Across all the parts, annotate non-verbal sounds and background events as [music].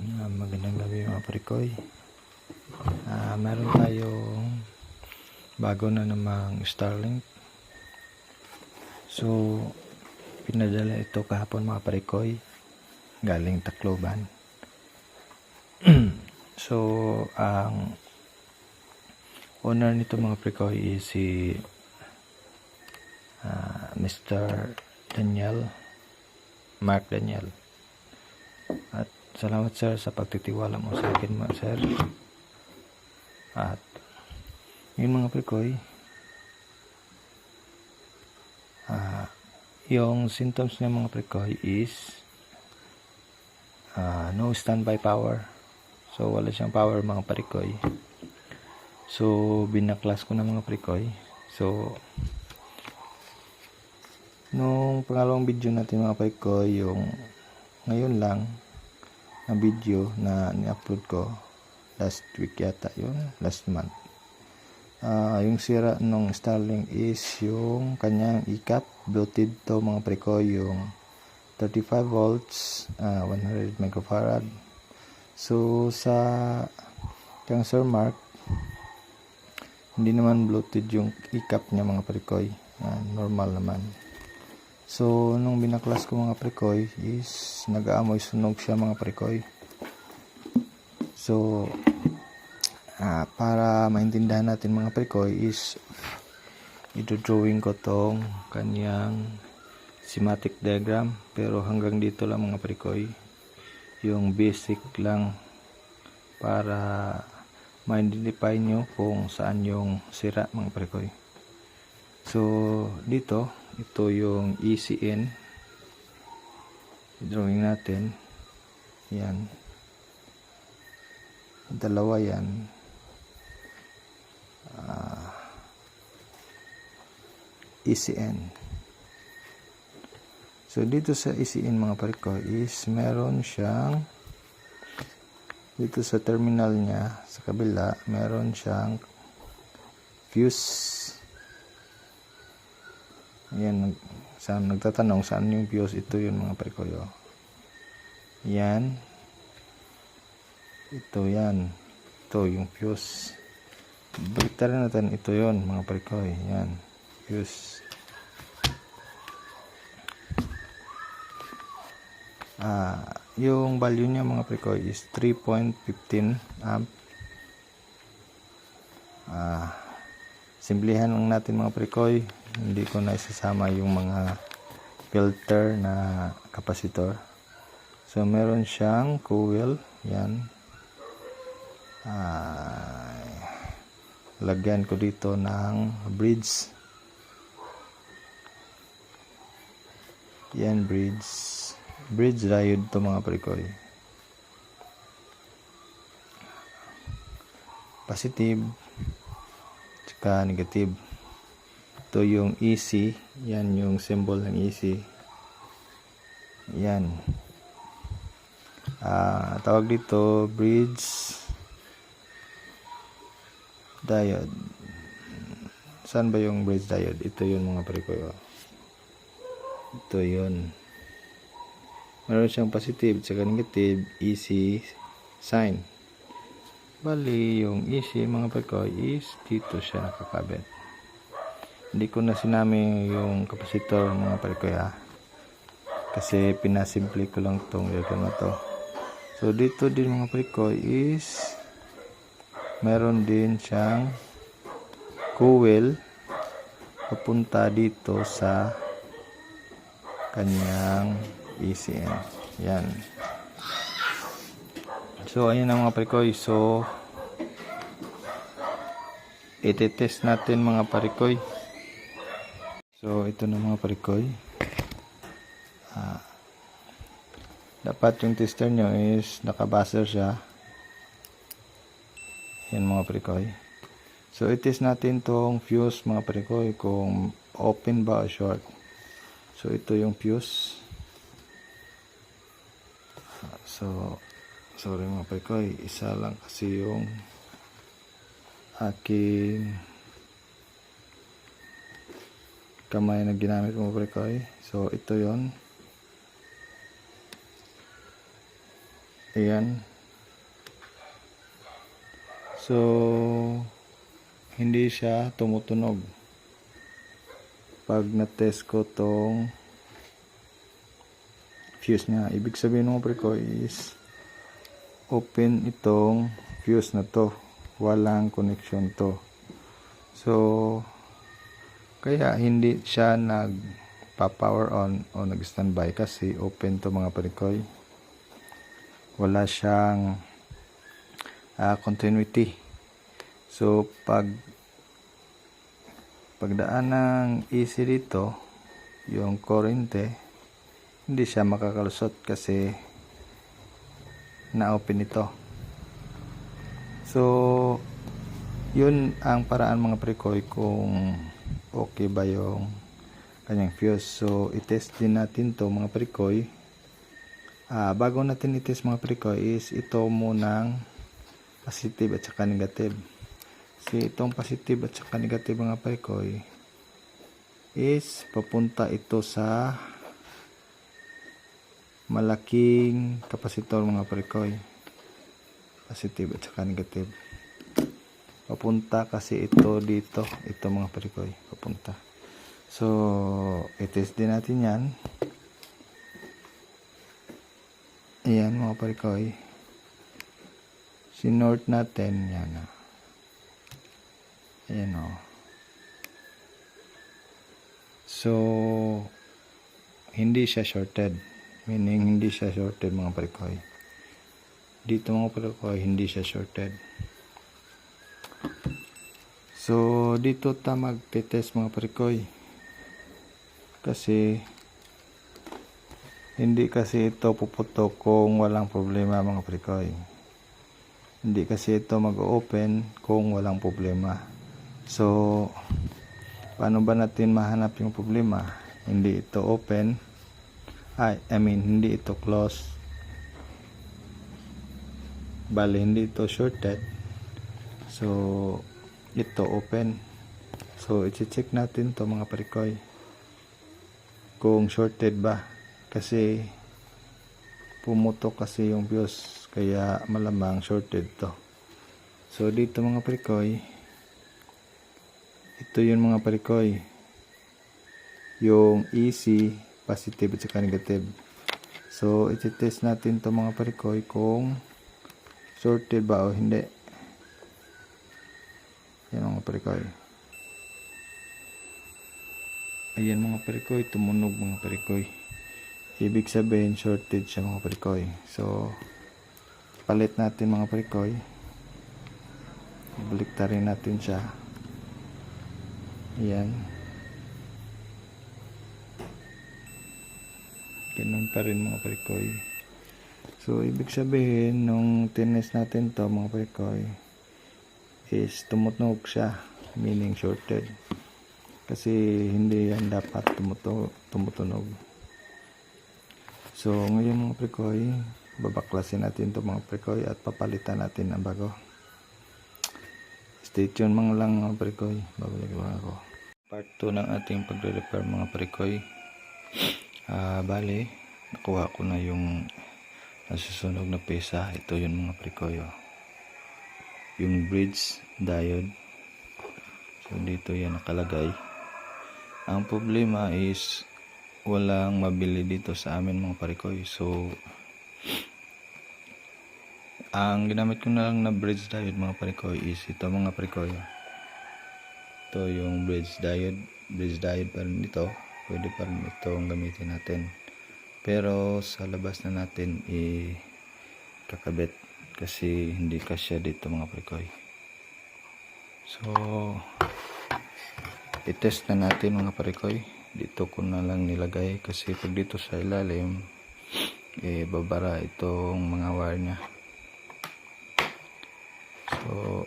Ah, magandang gabi mga parikoy. Ah, meron tayong bago na namang Starlink. So, pinadala ito kahapon mga parikoy. Galing Tacloban. [clears throat] so, ang owner nito mga parikoy is si ah, Mr. Daniel Mark Daniel. At salamat sir sa pagtitiwala mo sa akin mga sir. At yun mga prekoy. Ah, yung symptoms ng mga prekoy is ah, no standby power. So wala siyang power mga prekoy. So binaklas ko na mga prekoy. So nung pangalawang video natin mga prekoy yung ngayon lang na video na ni-upload ko last week yata yun last month. Ah, yung sira nung Starlink is yung kanyang ikap bloated to mga preko yung 35 volts ah, 100 microfarad. So sa Sir Mark hindi naman bloated yung ikap niya mga prekoy Ah, normal naman So, nung binaklas ko mga prekoy is nag-aamoy sunog siya mga prekoy. So, ah, para maintindihan natin mga prekoy is ito-drawing ko tong kanyang schematic diagram pero hanggang dito lang mga prekoy yung basic lang para ma-identify nyo kung saan yung sira mga prekoy. So, dito, ito yung ECN. Drawing natin. Yan. Dalawa yan. Ah, ECN. So, dito sa ECN mga pare ko is meron siyang dito sa terminal niya sa kabila meron siyang fuse Nag, saan, nagtatanong saan yung fuse. Ito yun mga prekoyo. Yan. Ito yan. Ito yung fuse. Baliktarin natin. Ito yun mga prekoy. Yan. Fuse. Ah, yung value niya mga prekoy is 3.15 amp. Ah, simplihan lang natin mga prekoy hindi ko na isasama yung mga filter na kapasitor. So meron siyang coil. Yan. Ay, lagyan ko dito ng bridge. Yan bridge. Bridge diode to mga prekoy positive tsaka negative. Ito yung EC yan yung symbol ng EC yan. Ah tawag dito bridge diode. Saan ba yung bridge diode? Ito yun mga pare ko ito yun. Meron siyang positive tsaka negative EC sign bali yung EC mga pare ko is dito siya nakakabit. Hindi ko na sinami yung kapasitor mga parikoy kasi pinasimple ko lang tong diagram to. So dito din mga parikoy is meron din siyang coil papunta dito sa kanyang ECM yan so ayun na mga parikoy so itetest natin mga parikoy So, ito na mga parikoy. Ah, dapat yung tester nyo is nakabaser siya. Yan mga parikoy. So, itest natin tong fuse mga parikoy kung open ba o short. So, ito yung fuse. Ah, So, sorry mga parikoy. Isa lang kasi yung aking kamay na ginamit mo prekoy so ito yon ayan So, hindi siya tumutunog. Pag na-test ko tong fuse niya, ibig sabihin ng pre ko is open itong fuse na to. Walang connection to. So, kaya hindi siya nag-power on o nag-standby kasi open to mga parikoy. Wala siyang ah, continuity. So, pag pagdaan ng AC dito, yung kurente, hindi siya makakalusot kasi na-open ito. So, yun ang paraan mga prekoy kung okay ba yung kanyang fuse. So, itest din natin to mga prekoy. Ah, bago natin itest mga prekoy is ito munang positive at saka negative. Kasi itong positive at saka negative mga prekoy is papunta ito sa malaking kapasitor mga prekoy. Positive at saka negative. Papunta kasi ito dito ito mga parikoy papunta. So itest din natin yan. Ayan mga parikoy sinort natin yan ah. ayan o so hindi siya shorted meaning hindi siya shorted mga parikoy dito mga parikoy hindi siya shorted So, dito ta magte-test mga parikoy. Kasi, hindi kasi ito puputok kung walang problema mga parikoy. Hindi kasi ito mag-open kung walang problema. So, paano ba natin mahanap yung problema? Hindi ito open. Ay, I mean, hindi ito close. Bali, hindi ito shorted. So, ito open. So, i-check natin to mga parikoy. Kung shorted ba. Kasi, pumutok kasi yung fuse. Kaya, malamang shorted to. So, dito mga parikoy, ito yun mga parikoy. Yung EC, positive at saka negative. So, i-test natin to mga parikoy kung shorted ba o hindi. Yan mga parikoy. Ayan mga parikoy, tumunog mga parikoy. Ibig sabihin, shorted siya mga parikoy. So, palit natin mga parikoy. Balik rin natin siya. Ayan. Ganun pa rin mga parikoy. So, ibig sabihin, nung tinest natin to mga parikoy, is tumutunog siya meaning shorted. Kasi hindi yan dapat tumuto, tumutunog. So ngayon mga prekoy babaklasin natin to mga prekoy at papalitan natin ang bago. Stay tuned mga lang mga prekoy babalik lang ako. Part 2 ng ating pagre-repair mga prekoy ah bali nakuha ko na yung nasusunog na pesa. Ito yun mga prekoy oh yung bridge diode. So dito yan nakalagay. Ang problema is walang mabili dito sa amin mga parikoy so ang ginamit ko na lang na bridge diode mga parikoy is ito mga parikoy ito yung bridge diode. Bridge diode pa rin ito pwede pa rin ito ang gamitin natin. Pero sa labas na natin i kakabit kasi hindi kasya dito mga prekoy. So itest na natin mga prekoy. Dito ko na lang nilagay kasi pag dito sa ilalim eh babara itong mga wire nya so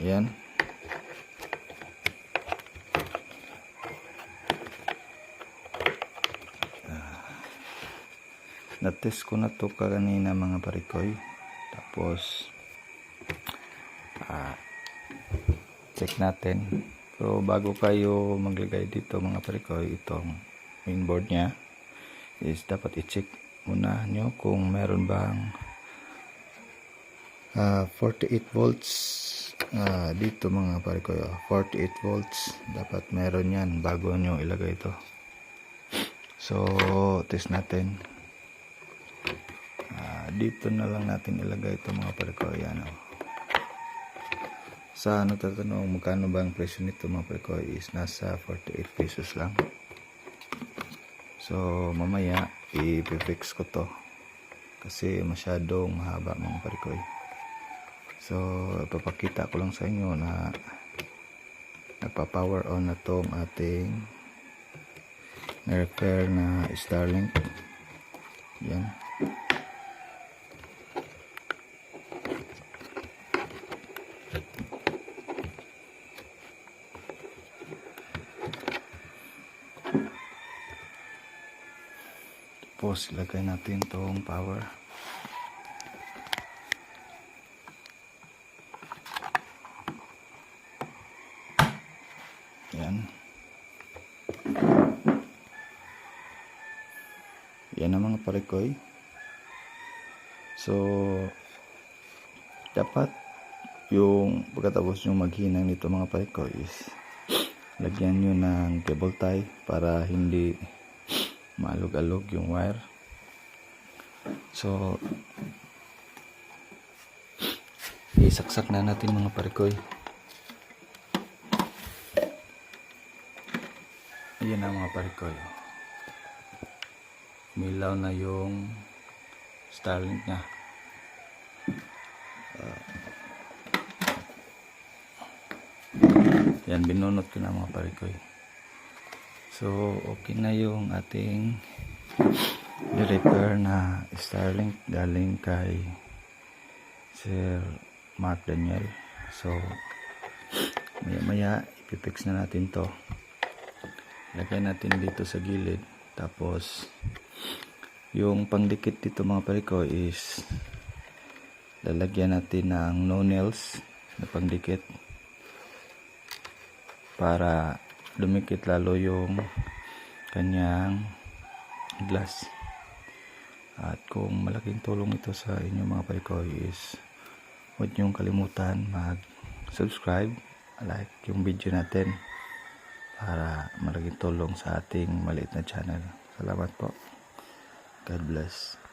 yan na-test ko na to kanina mga parikoy tapos ah, check natin. Pero bago kayo maglagay dito mga parikoy itong mainboard nya is dapat i-check muna nyo kung meron bang ah, 48 volts ah, dito mga pare ko 48 volts dapat meron yan bago nyo ilagay ito. So test natin dito na lang natin ilagay ito mga pare ko yan oh. sa ano tatanong magkano ba ang presyo nito mga pare ko is nasa 48 pesos lang so mamaya i-fix ko to kasi masyadong mahaba mga pare ko So, ipapakita ko lang sa inyo na nagpa-power on na tong ating na-repair na Starlink. Yan. Tapos, ilagay natin tong power. Yan. Yan ang mga parikoy. So, dapat yung pagkatapos yung maghinang nito mga parikoy is lagyan nyo ng cable tie para hindi maalog-alog yung wire. So, isaksak na natin mga parikoy. Ayan ang mga parikoy. Milaw na yung Starlink niya. Ah. yan, binunot ko na mga parikoy. So, okay na yung ating repair na Starlink galing kay Sir Mark Daniel. So, maya maya ipipix na natin to lagay natin dito sa gilid tapos yung pangdikit dito mga pariko is lalagyan natin ng no nails na pangdikit para lumikit lalo yung kanyang glass at kung malaking tulong ito sa inyo mga pariko is huwag niyong kalimutan mag subscribe like yung video natin para malaking tulong sa ating maliit na channel. Salamat po. God bless.